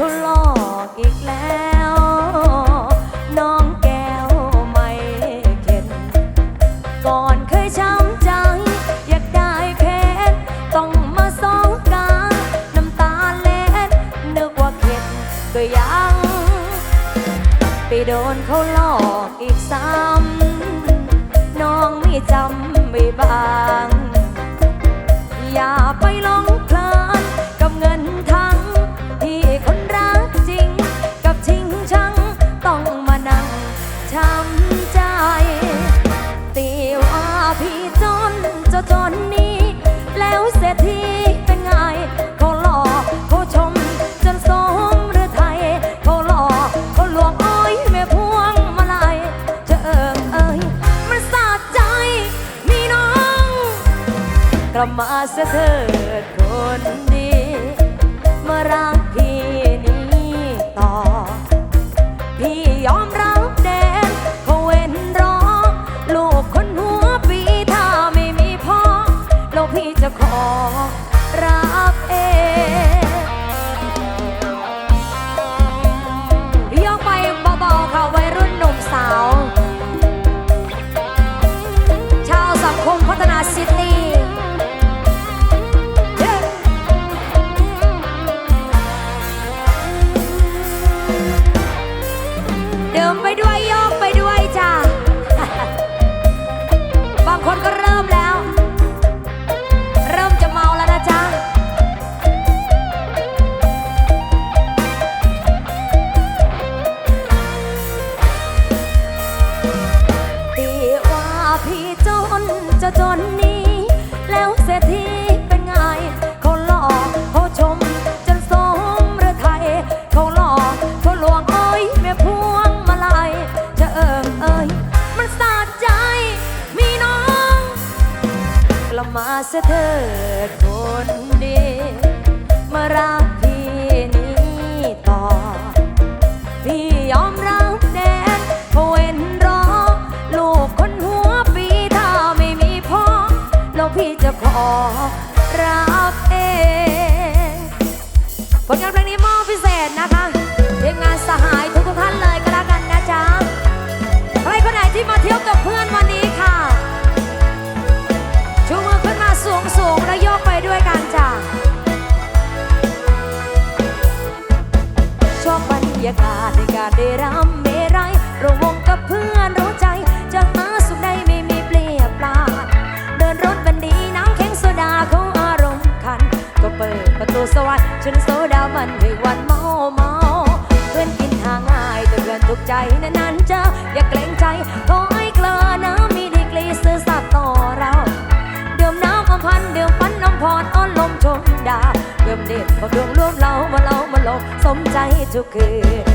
เขาหลอกอีกแล้ว น้องแก้วไม่เข็ดก่อนเคยช้ำใจ อยากได้เพชรต้องมาสองกาน้ำตาเล็ดนึกว่าเข็ดก็ยัง ไปโดนเขาหลอกอีกซ้ำน้องไม่จำไม่บาง เรามาเสถิด ยากาศในการได้รำเมรัยระวงกับเพื่อนรู้ใจจะกมาสุขได้ไม่มีเปลี่ยนปลาด เดินรถบันดีน้ำแข็งโซดาของอารมณ์คัน ก็เปิดประตูสวรรค์ชนโซดามันด้วันเมาเมาเพื่อนกินหาง่ายแต่เพื่อนถูกใจนานๆเจออย่าเกรงใจขอให้เกลือน้ำมีดีกรีซื่อสัตย์ต่อเราเดื่มน้ำอมพันเดื่มพันน้ำพรอ้อนลมชมดาเดิมเด็ดบอกดวงรวมเรามาเรา กสมใจทุกคืน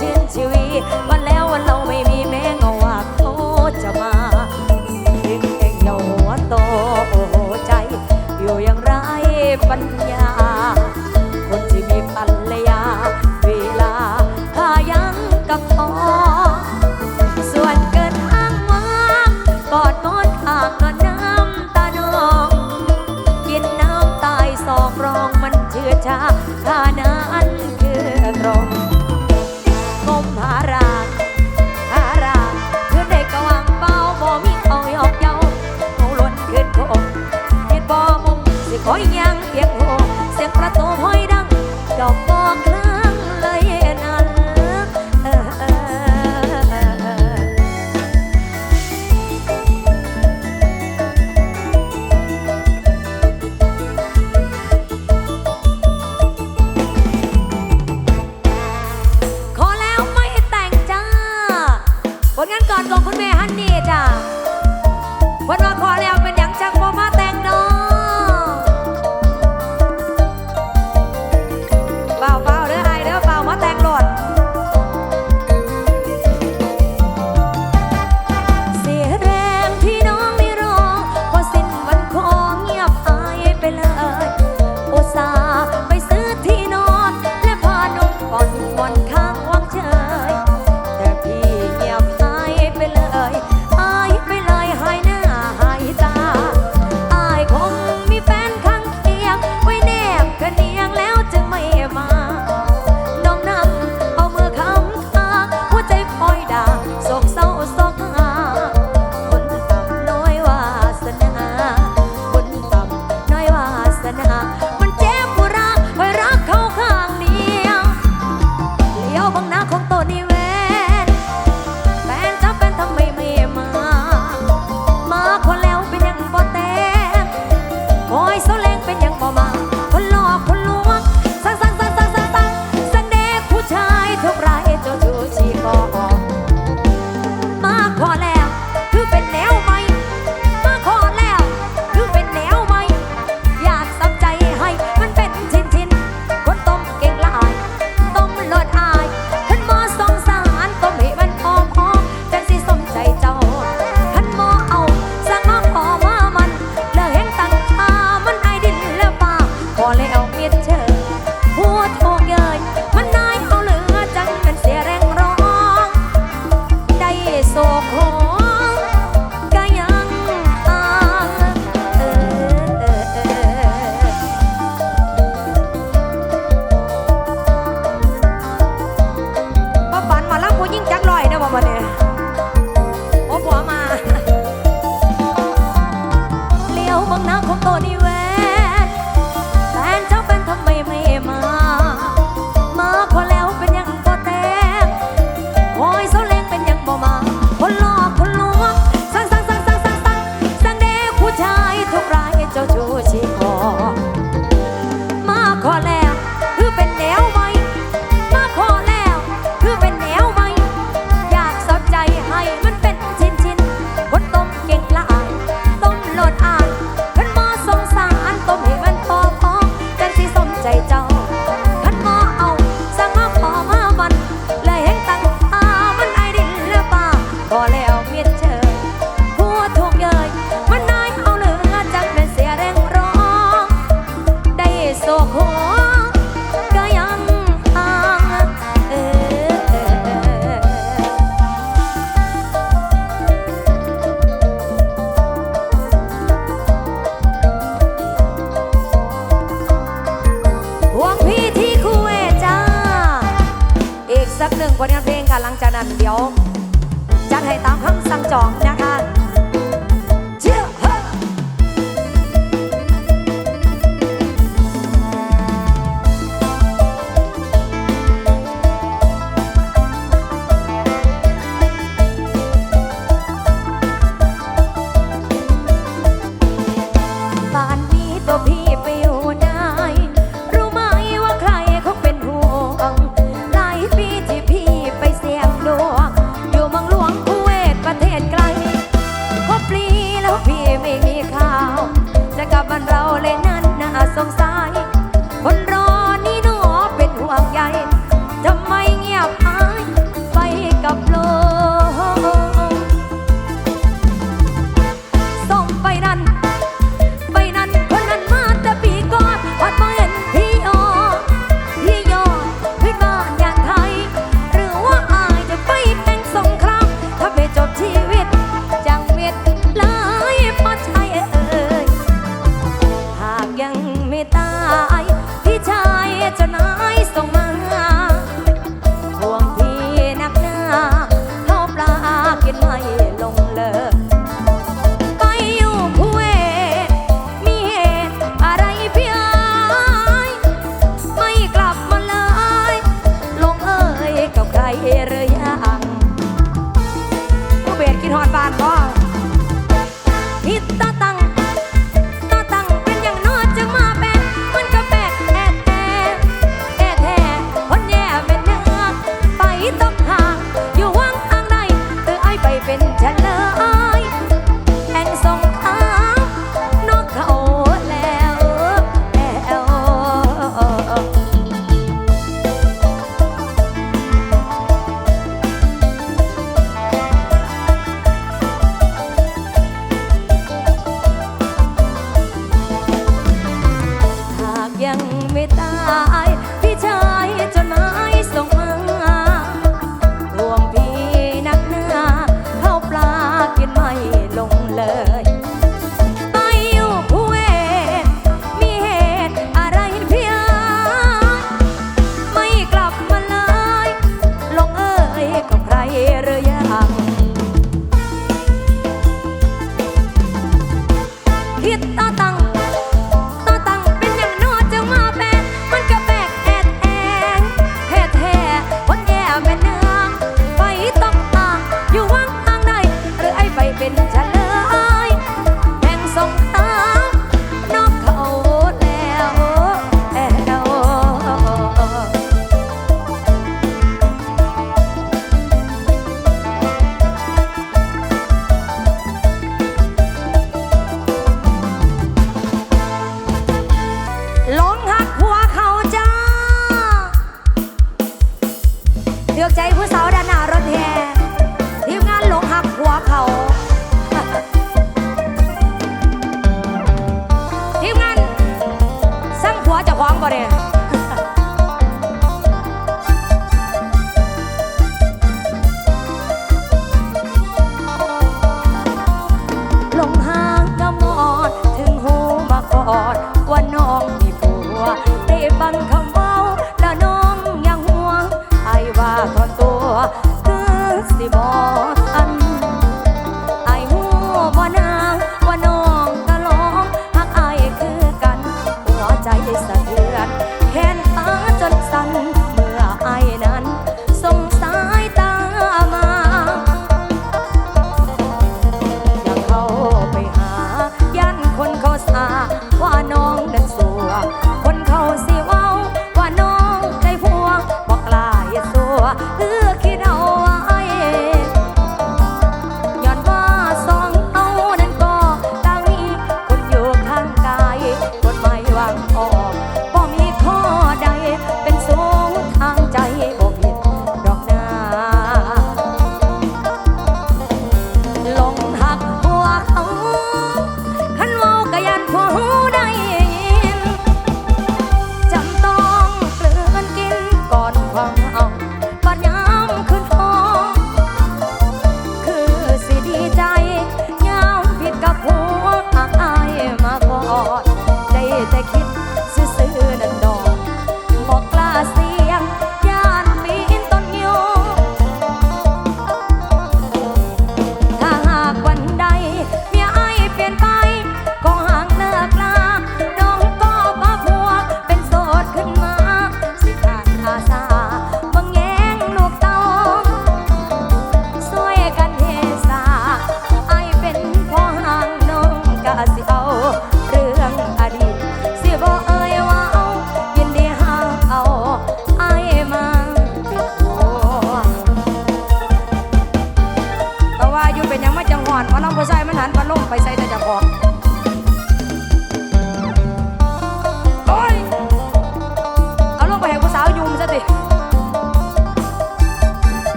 ชื่นชีวีวันแล้ว สักหนึ่งผลงานเพลงค่ะหลังจากนั้นเดี๋ยวจัดให้ตามคำสั่งจองนะคะ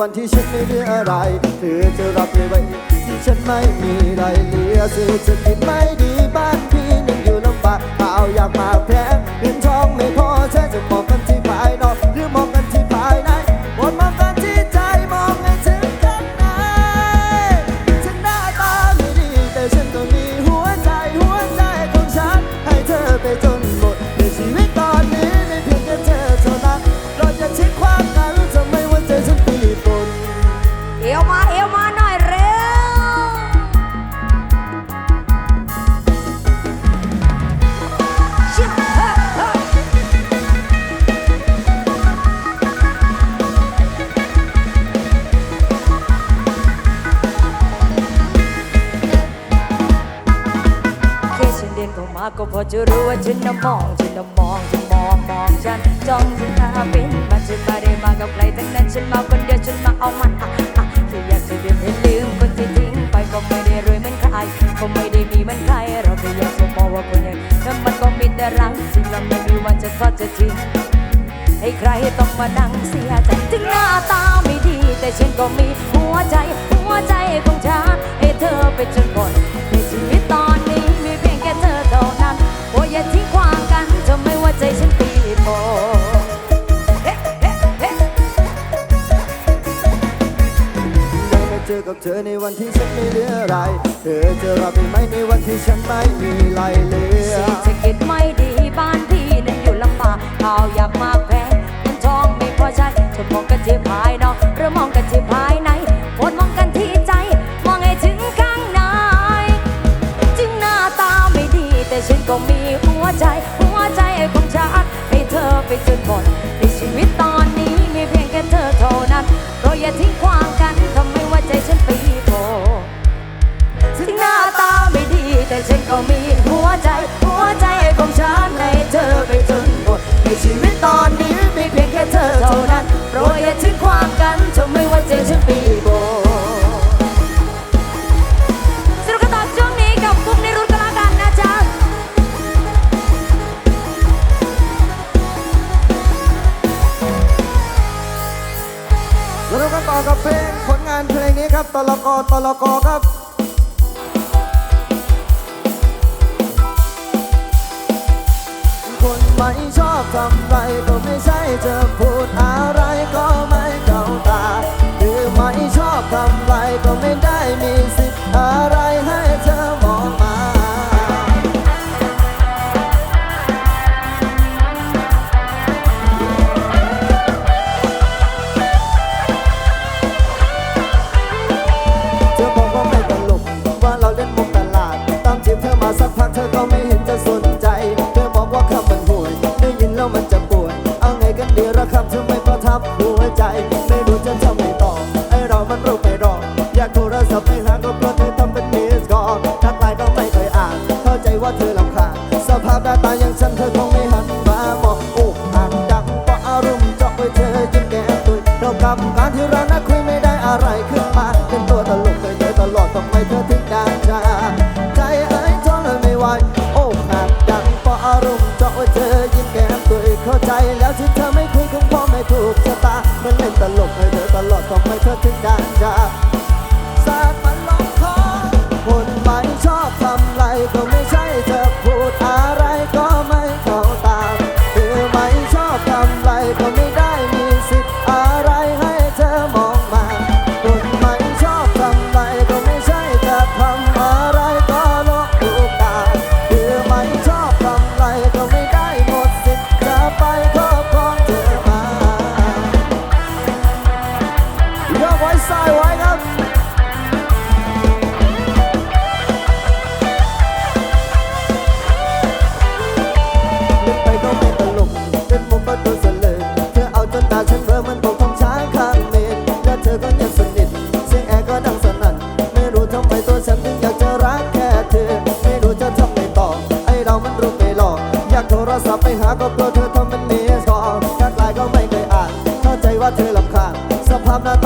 วันที่ฉันไม่เหลืออะไร เธอจะรับเลยไว้ที่ฉันไม่มีอะไรเหลือเศรษฐกิดไม่ดีบ้านพี่ยังอยู่ลำบากเอาอยากมาแพงเงินทองไม่พอฉันจะมอง พอจะรู้ว่าฉันน่ะมองฉันน่ะมองฉันมองมองฉันจ้องฉันตาเป็นมันฉันไม่ได้มากับใครทั้งนั้นฉันมาคนเดียวฉันมาเอามันอะอะแค่อยากจะเดินให้ลืมคนที่ทิ้งไปก็ไม่ได้รวยเหมือนใครก็ไม่ได้มีเหมือนใครเราแค่อยากจะมองว่าคนอย่างนั้นมันก็มีแต่รังสิ่งเราไม่มีวันจะทอดจะทิ้งให้ใครต้องมานั่งเสียใจถึงหน้าตาไม่ดี แต่ฉันก็มีหัวใจหัวใจของฉันให้เธอไปจนหมด โอ้ยอย่าทิ้งขวางกันจะไม่ว่าใจฉันปีโบเฮ้เฮ้เฮ้ได้มเจอกับเธอในวันที่ฉันไม่เหลืออะไร เธอจะรับได้ไหมในวันที่ฉันไม่มีอะไรเหลือเศรษฐกิจไม่ดีบ้านพี่นั้นอยู่ลำบากข่าวอยากมากแพงเงินทองไม่พอใช้จะมองกันที่ภายนอกหรือมองกันที่ภายใน ไปจนหมดในชีวิตตอนนี้มีเพียงแค่เธอเท่านั้นเราอย่าทิ้งขวางกันทำไมว่าใจฉันปีโบถึงหน้าตาไม่ดี แต่ฉันก็มีหัวใจ หัวใจของฉันให้เธอไปจนหมดในชีวิตตอนนี้มีเพียงแค่เธอเท่านั้นโปรดอย่าทิ้งขวางกันทำไมว่าใจฉัน นี้ครับตลกตลกอครับคนไม่ชอบทำไรก็ไม่ใช่จะพูดอะไรก็ไม่เข้าตาหรือไม่ชอบทำไรก็ไม่ได้มีสิทธิ์อะไรให้ ไม่รู้จะทำไงต่อไอเรามันรู้ไม่รออยากโทรศัพท์ไปหาก็เพราเธอทำเป็นมิสกอลทักไลน์ก็ไม่เคยอ่าน เข้าใจว่าเธอลำคาญสภาพหน้าตาอย่างฉันเธอคงไม่หันมามองอ้อ่นดังก็อารมณ์เจาะไว้เธอยิ้แก้ตุยเรากำการที่เรานักคุยไม่ได้อะไรขึ้นมาเป็นตัวตลกเลยเธอตลอดทำไมเธอถึง my cousin Danja na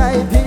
sai de